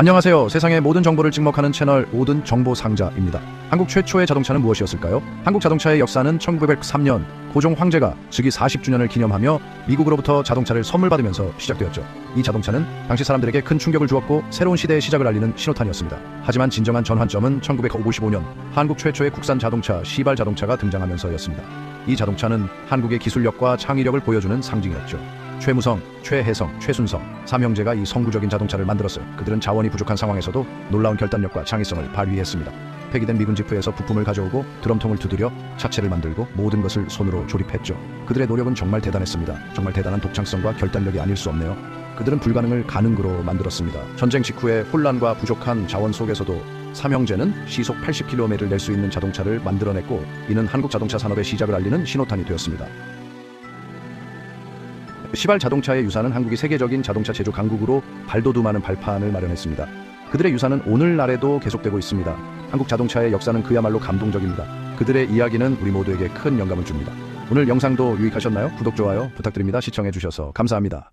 안녕하세요. 세상의 모든 정보를 찍먹하는 채널 모든 정보 상자입니다. 한국 최초의 자동차는 무엇이었을까요? 한국 자동차의 역사는 1903년 고종 황제가 즉위 40주년을 기념하며 미국으로부터 자동차를 선물 받으면서 시작되었죠. 이 자동차는 당시 사람들에게 큰 충격을 주었고 새로운 시대의 시작을 알리는 신호탄이었습니다. 하지만 진정한 전환점은 1955년 한국 최초의 국산 자동차 시발 자동차가 등장하면서였습니다. 이 자동차는 한국의 기술력과 창의력을 보여주는 상징이었죠. 최무성, 최혜성, 최순성 삼형제가 이 성구적인 자동차를 만들었어요. 그들은 자원이 부족한 상황에서도 놀라운 결단력과 창의성을 발휘했습니다. 폐기된 미군 지프에서 부품을 가져오고 드럼통을 두드려 차체를 만들고 모든 것을 손으로 조립했죠. 그들의 노력은 정말 대단했습니다. 정말 대단한 독창성과 결단력이 아닐 수 없네요. 그들은 불가능을 가능으로 만들었습니다. 전쟁 직후의 혼란과 부족한 자원 속에서도 삼형제는 시속 80km를 낼 수 있는 자동차를 만들어냈고 이는 한국 자동차 산업의 시작을 알리는 신호탄이 되었습니다. 시발 자동차의 유산은 한국이 세계적인 자동차 제조 강국으로 발돋움하는 발판을 마련했습니다. 그들의 유산은 오늘날에도 계속되고 있습니다. 한국 자동차의 역사는 그야말로 감동적입니다. 그들의 이야기는 우리 모두에게 큰 영감을 줍니다. 오늘 영상도 유익하셨나요? 구독, 좋아요 부탁드립니다. 시청해주셔서 감사합니다.